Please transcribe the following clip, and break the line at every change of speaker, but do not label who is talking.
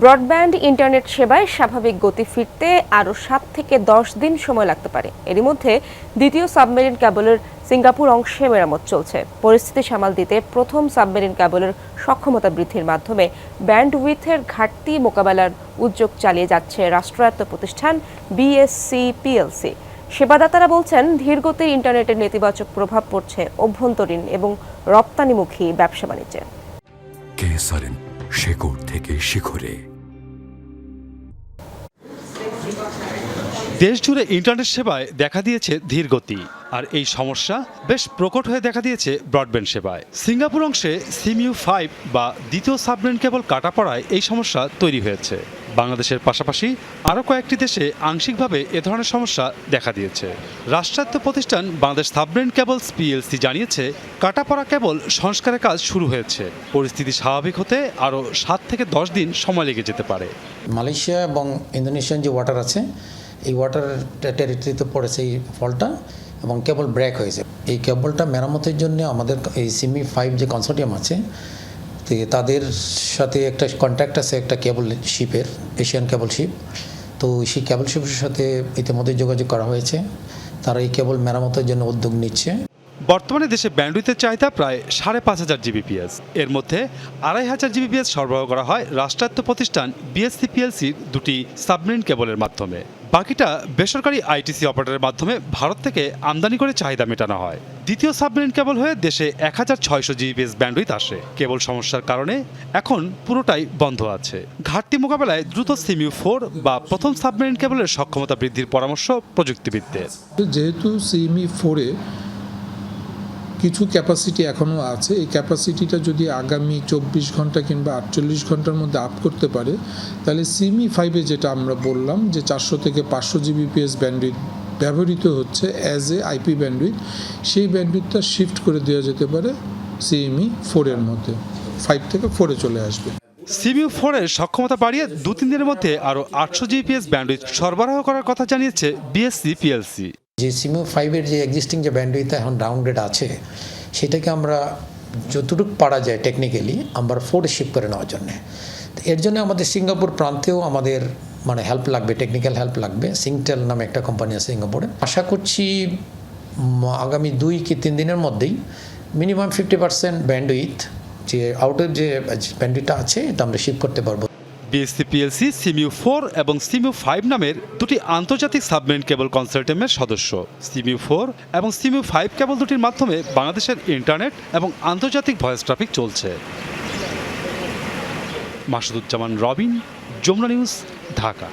Broadband internet সেবায় স্বাভাবিক গতি ফিরতে আরও সাত থেকে দশ দিন সময় লাগতে পারে। এরই মধ্যে দ্বিতীয় সাবমেরিন ক্যাবলের সিঙ্গাপুর অংশে মেরামত চলছে। পরিস্থিতি সামাল দিতে প্রথম সাবমেরিন ক্যাবলের সক্ষমতা বৃদ্ধির মাধ্যমে ব্যান্ডউইথের ঘাটতি মোকাবেলার উদ্যোগ চালিয়ে যাচ্ছে রাষ্ট্রায়ত্ত প্রতিষ্ঠান বিএসসি পিএলসি সেবাদাতারা বলছেন ধীরগতির ইন্টারনেটের নেতিবাচক প্রভাব পড়ছে অভ্যন্তরীণ এবং রপ্তানিমুখী ব্যবসা বাণিজ্যে।
কেসারেন শেকড় থেকে শিখরে।
দেশজুড়ে ইন্টারনেট সেবায় দেখা দিয়েছে ধীরগতি আর এই সমস্যা বেশ প্রকট হয়ে দেখা দিয়েছে ব্রডব্যান্ড সেবায়। সিঙ্গাপুর অংশে সিমিউ ফাইভ বা দ্বিতীয় সাবমেরিন কেবল কাটা পড়ায় এই সমস্যা তৈরি হয়েছে। বাংলাদেশের পাশাপাশি আরও কয়েকটি দেশে আংশিকভাবে এ ধরনের সমস্যা দেখা দিয়েছে। রাষ্ট্রায়ত্ত প্রতিষ্ঠান বাংলাদেশ সাবমেরিন কেবলস পিএলসি জানিয়েছে, কাটা পড়া কেবল সংস্কারের কাজ শুরু হয়েছে। পরিস্থিতি স্বাভাবিক হতে আরও সাত থেকে দশ দিন সময় লেগে যেতে পারে।
মালয়েশিয়া এবং ইন্দোনেশিয়ান যে ওয়াটার আছে এই ওয়াটার টেরিটরিতে পড়েছে এই ফলটা এবং কেবল ব্রেক হয়েছে। এই কেবলটা মেরামতের জন্য আমাদের এই সিমি ফাইভ যে কনসোর্টিয়াম আছে তাদের সাথে একটা কন্ট্যাক্ট আছে একটা কেবল শিপের এশিয়ান কেবল শিপ তো সেই কেবল শিপের সাথে ইতিমধ্যে যোগাযোগ করা হয়েছে। তারা এই কেবল মেরামতের জন্য উদ্যোগ নিচ্ছে।
বর্তমানে দেশে ব্যান্ডউইথের চাহিদা প্রায় সাড়ে পাঁচ হাজার জিবিপিএস এর মধ্যে আড়াই হাজার জিবিপিএস সরবরাহ করা হয় রাষ্ট্রায়ত্ত প্রতিষ্ঠান বিএসসি পিএলসির দুটি সাবমেরিন কেবলের মাধ্যমে। বাকিটা বেসরকারি আইটিসি অপারেটরের মাধ্যমে ভারত থেকে আমদানি করে চাহিদা মেটানো হয়। দ্বিতীয় সাবমেরিন কেবল হয়ে দেশে এক হাজার ছয়শো জিবিএস ব্যান্ডউইথ আসে। কেবল সমস্যার কারণে এখন পুরোটাই বন্ধ আছে। ঘাটতি মোকাবেলায় দ্রুত সিমিউ ফোর বা প্রথম সাবমেরিন কেবলের সক্ষমতা বৃদ্ধির পরামর্শ প্রযুক্তিবিদদের।
যেহেতু সিমি ফোরে কিছু ক্যাপাসিটি এখনও আছে। এই ক্যাপাসিটিটা যদি আগামী চব্বিশ ঘণ্টা কিংবা আটচল্লিশ ঘণ্টার মধ্যে আপ করতে পারে, তাহলে সিমি ফাইভে যেটা আমরা বললাম যে চারশো থেকে পাঁচশো জিবিপিএস ব্যান্ডউইথ ব্যবহৃত হচ্ছে অ্যাজ এ আইপি ব্যান্ডউইথ সেই ব্যান্ডউইথটা শিফট করে দেওয়া যেতে পারে সিএমই ফোরের মধ্যে। ফাইভ থেকে ফোরে চলে আসবে।
সিমিউ ফোরের সক্ষমতা বাড়িয়ে দু তিন দিনের মধ্যে আরও আটশো জিপিএস ব্যান্ডউইথ সরবরাহ করার কথা জানিয়েছে বিএসসি পিএলসি
যে সিমো ফাইভের যে এক্সিস্টিং যে ব্যান্ডউইথ এখন ডাউনগ্রেড আছে, সেটাকে আমরা যতটুকু পারা যায় টেকনিক্যালি আমরা ফোর্ড শিপ করে নেওয়ার জন্যে। এর জন্য আমাদের সিঙ্গাপুর প্রান্তেও আমাদের মানে হেল্প লাগবে টেকনিক্যাল হেল্প লাগবে। সিংটেল নামে একটা কোম্পানি আছে সিঙ্গাপুরে। আশা করছি আগামী দুই কি তিন দিনের মধ্যেই মিনিমাম ফিফটি পার্সেন্ট ব্যান্ডউইথ যে আউটের যে ব্যান্ডউইথটা আছে, এটা আমরা শিপ করতে পারব।
বিএসসি পিএলসি সিমিউ ফোর এবং সিমিউ ফাইভ নামের দুটি আন্তর্জাতিক সাবমেরিন কেবল কনসার্টিয়ামের সদস্য। সিমিউ ফোর এবং সিমিউ ফাইভ কেবল দুটির মাধ্যমে বাংলাদেশের ইন্টারনেট এবং আন্তর্জাতিক ভয়েস ট্রাফিক চলছে। মাসুদুজ্জামান রবিন, যমুনা নিউজ, ঢাকা।